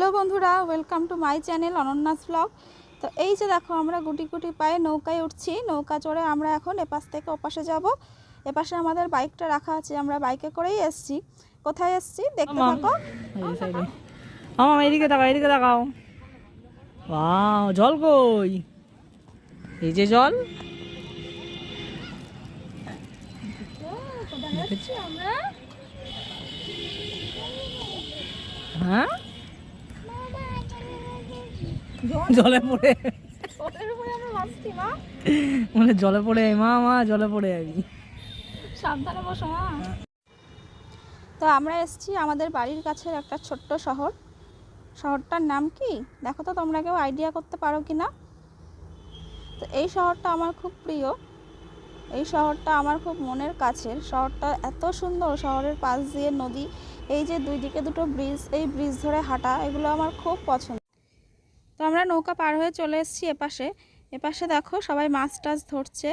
Hello বন্ধুরা welcome to my channel Ananya's vlog তো এই যে দেখো আমরা গুটি গুটি পায়ে নৌকায় উঠছি। নৌকা চড়ে আমরা এখন এপাশ থেকে ওপাশে যাব। এপাশে আমাদের বাইকটা রাখা আছে আমরা বাইকে করেই এসছি। কোথায় এসছি? দেখতে। থাকো। আমার এদিকে তাকাও এদিকে তাকাও। বাহ জল কই? এই যে জল। হ্যাঁ? জলে পড়ে। মানে জলে পড়ে মা মা জলে পড়ে আমি। সাবধানে বসো মা। তো আমরা এসছি আমাদের বাড়ির কাছের একটা ছোট্ট শহর। শহরটার নাম কি? দেখো তো তোমরা কেউ আইডিয়া করতে পারো কি না তো এই শহরটা আমার খুব প্রিয়। এই শহরটা আমার খুব মনের কাছের। শহরটা এত সুন্দর শহরের পাশ দিয়ে নদী এই যে দুই দিকে দুটো ব্রিজ এই ব্রিজ ধরে হাঁটা এগুলো আমার খুব পছন্দ। আমরা নৌকা পার হয়ে চলে এসেছি এপাশে। এপাশে দেখো সবাই মাছ টাছ ধরছে।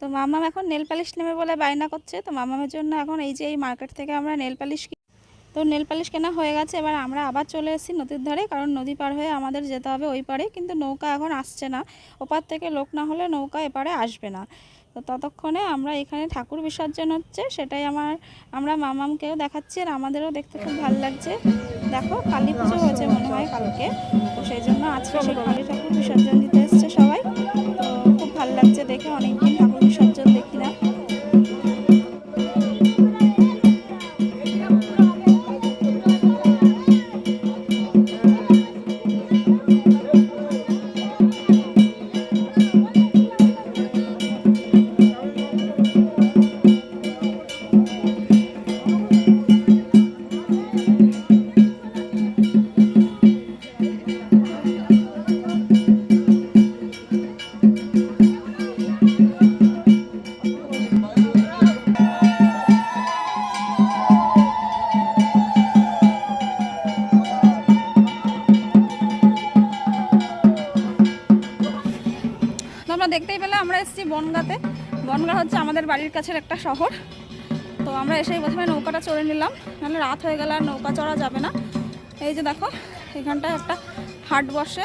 তো? মামাম এখন নেল পালিশ নেবে বলে বায়না করছে। তো মামামের জন্য এখন এই যে এই মার্কেট থেকে আমরা নেল পালিশ কি- তো নেল পালিশ কেনা হয়ে গেছে, এবার আমরা আবার চলে এসেছি নদীর ধারে, কারণ নদী পার হয়ে আমাদের যেতে হবে ওই পারে, কিন্তু নৌকা এখন আসছে না। ওপার থেকে লোক না হলে নৌকা এপারে আসবে না। তো ততক্ষণে আমরা এখানে ঠাকুর বিসর্জন হচ্ছে, সেটাই আমার, আমরা মামামকেও দেখাচ্ছি আর আমাদেরও দেখতে খুব ভালো লাগছে। দেখো, কালী পুজো হয়েছে মনে হয় কালকে, তো সেই জন্য আজকে সেই কালী ঠাকুর বিসর্জন দিতে এসছে সবাই। তো খুব ভালো লাগছে দেখে অনেকদিন এসেছি বনগাতে। বনগা হচ্ছে আমাদের বাড়ির কাছের একটা শহর। তো আমরা এসেই প্রথমে নৌকাটা চড়ে নিলাম। নাহলে রাত হয়ে গেলে আর নৌকা চড়া যাবে না। এই যে দেখো, এখানটায় একটা হাট বসে।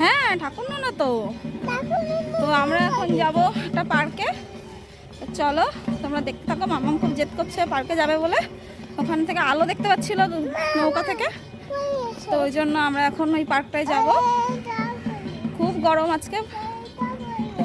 হ্যাঁ ঠাকুর না তো। তো আমরা এখন যাব একটা পার্কে। চলো, তোমরা দেখতে থাকো, মামাম খুব জেদ করছে পার্কে যাবে বলে। ওখান থেকে আলো দেখতে পাচ্ছিল নৌকা থেকে। তো ওই জন্য আমরা এখন ওই পার্কটায় যাব। খুব গরম আজকে।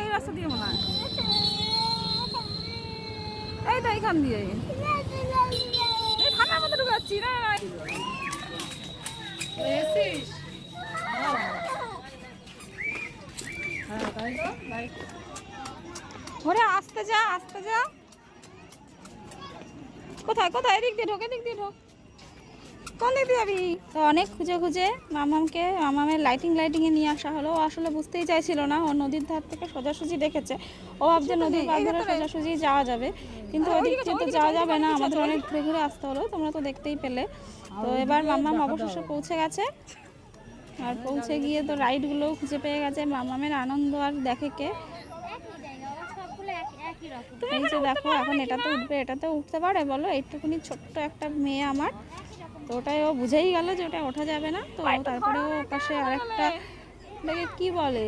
এই রাস্তা দিয়ে মনে হয় এই তো এইখান দিয়ে এই ওরে আসতে যা আসতে যা কোথায় কোথায়? এদিক দিয়ে ঢোক, এদিক দিয়ে ঢোক। কোন দিক দিয়ে যাবি? তো অনেক খুঁজে খুঁজে মামামকে মামামের লাইটিং লাইটিংয়ে নিয়ে আসা হলো। ও আসলে বুঝতেই চাইছিল না ও নদীর ধার থেকে সোজাসুজি দেখেছে। ও ভাবছে নদীর পার ধরে সোজাসুজি যাওয়া যাবে। কিন্তু ওদিক দিয়ে তো যাওয়া যাবে না আমাদের অনেক ঘুরে ঘুরে আসতে হলো তোমরা তো দেখতেই পেলে। তো এবার মামাম অবশেষে পৌঁছে গেছে। আর পৌঁছে গিয়ে তো রাইডগুলোও খুঁজে পেয়ে গেছে মামামের আনন্দ আর দেখে কে দেখো এখন এটাতে উঠবে এটাতে উঠতে পারে? বলো এইটুকুনি ছোট্ট একটা মেয়ে আমার। তো ওটাই ও বুঝেই গেল যে ওটা ওঠা যাবে না। তো তারপরে ও পাশে আরেকটা ওটাকে কি বলে?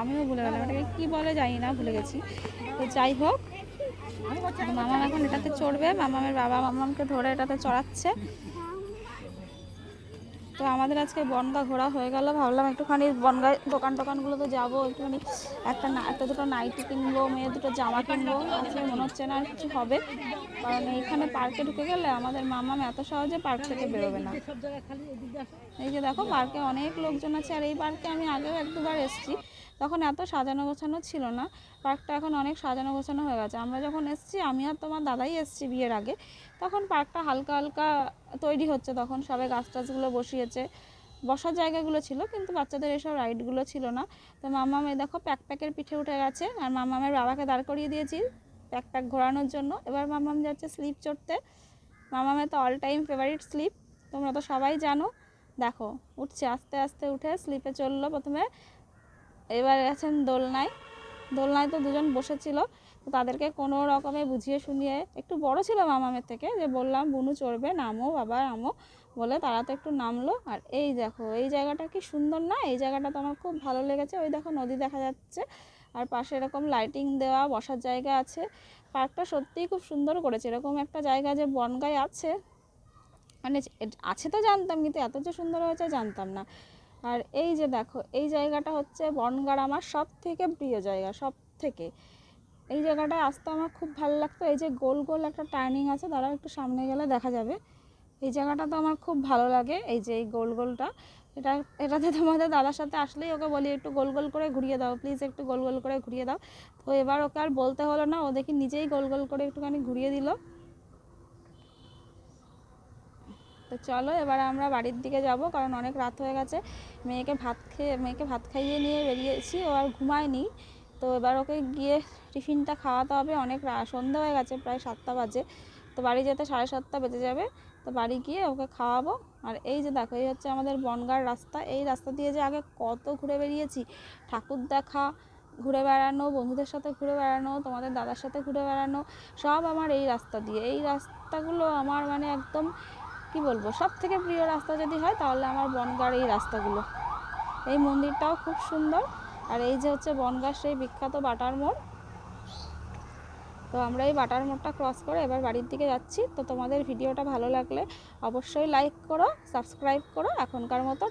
আমিও ভুলে গেলাম, ওটাকে কী বলে জানি না, ভুলে গেছি। তো যাই হোক, মামাম এখন এটাতে চড়বে, মামামের বাবা মামামকে ধরে এটাতে চড়াচ্ছে। তো আমাদের আজকে বনগা ঘোরা হয়ে গেল। ভাবলাম একটুখানি বনগায় দোকান টোকানগুলোতে যাব, একটুখানি একটা না, একটা দুটো নাইটি কিনবো মেয়ে দুটো জামা কিনবো, আজকে মনে হচ্ছে না আর কিছু হবে। কারণ এইখানে পার্কে ঢুকে গেলে আমাদের মামাম এত সহজে পার্ক থেকে বেরোবে না। এই যে দেখো, পার্কে অনেক লোকজন আছে, আর এই পার্কে আমি আগেও এক দুবার এসেছি। তখন এত সাজানো গোছানো ছিল না। পার্কটা এখন অনেক সাজানো গোছানো হয়ে গেছে। আমরা যখন এসেছি, আমি আর তোমার দাদাই এসেছি বিয়ের আগে, তখন পার্কটা হালকা হালকা তৈরি হচ্ছে তখন। সবাই গাছ টাছগুলো বসিয়েছে। বসার জায়গাগুলো ছিল, কিন্তু বাচ্চাদের এসব রাইডগুলো ছিল না। তো মামামে দেখো প্যাক প্যাকের পিঠে উঠে গেছে। আর মামামের বাবাকে দাঁড় করিয়ে দিয়েছি প্যাক প্যাক ঘোরানোর জন্য। এবার মামাম যাচ্ছে স্লিপ চড়তে। মামামের তো অল টাইম ফেভারিট স্লিপ। তোমরা তো সবাই জানো। দেখো, উঠছে, আস্তে আস্তে উঠে স্লিপে চলল প্রথমে। এবার আছেন দোলনায়। দোলনায় তো দুজন বসেছিল। তো তাদেরকে কোনো রকমে বুঝিয়ে শুনিয়ে একটু বড় ছিল মামামের থেকে যে বললাম, বুনু চড়বে, নামো বাবা, নামো। বলে তারা তো একটু নামলো। আর এই দেখো, এই জায়গাটা কি সুন্দর না? এই জায়গাটা তো আমার খুব ভালো লেগেছে। ওই দেখো নদী দেখা যাচ্ছে। আর পাশে এরকম লাইটিং দেওয়া, বসার জায়গা আছে। পার্কটা সত্যিই খুব সুন্দর করেছে। এরকম একটা জায়গা যে বনগায় আছে মানে আছে তো জানতাম, কিন্তু এত যে সুন্দর হয়েছে জানতাম না। আর এই যে দেখো, এই জায়গাটা হচ্ছে বনগার আমার সব থেকে প্রিয় জায়গা সব থেকে এই জায়গাটায় আসতে আমার খুব ভালো লাগতো। এই যে গোল গোল একটা টার্নিং আছে দাঁড়াও একটু সামনে গেলে দেখা যাবে। এই জায়গাটা তো আমার খুব ভালো লাগে, এই যে এই গোল গোলটা। এটা, এটাতে তোমাদের দাদার সাথে আসলেই ওকে বলি, একটু গোল গোল করে ঘুরিয়ে দাও প্লিজ একটু গোল গোল করে ঘুরিয়ে দাও। তো এবার ওকে আর বলতে হলো না, ও দেখি নিজেই গোল গোল করে একটুখানি ঘুরিয়ে দিল। তো চলো, এবার আমরা বাড়ির দিকে যাব, কারণ অনেক রাত হয়ে গেছে। মেয়েকে ভাত খেয়ে, মেয়েকে ভাত খাইয়ে নিয়ে বেরিয়েছি, ও আর ঘুমায়নি। তো এবার ওকে গিয়ে টিফিনটা খাওয়াতে হবে। অনেক সন্ধ্যা হয়ে গেছে, প্রায় সাতটা বাজে। তো বাড়ি যেতে সাড়ে সাতটা বেজে যাবে। তো বাড়ি গিয়ে ওকে খাওয়াবো। আর এই যে দেখো, এই হচ্ছে আমাদের বনগার রাস্তা। এই রাস্তা দিয়ে যে আগে কত ঘুরে বেরিয়েছি ঠাকুর দেখা, ঘুরে বেড়ানো, বন্ধুদের সাথে ঘুরে বেড়ানো, তোমাদের দাদার সাথে ঘুরে বেড়ানো, সব আমার এই রাস্তা দিয়ে। এই রাস্তাগুলো আমার মানে একদম কি বলব? সব থেকে প্রিয় রাস্তা যদি হয়, তাহলে আমার বনগাঁর এই রাস্তাগুলো। এই মন্দিরটাও খুব সুন্দর। আর এই যে হচ্ছে বনগাঁর সেই বিখ্যাত বাটার মোড়। তো আমরা এই বাটার মোড়টা ক্রস করে এবার বাড়ির দিকে যাচ্ছি। তো তোমাদের ভিডিওটা ভালো লাগলে অবশ্যই লাইক করো সাবস্ক্রাইব করো। এখনকার মতো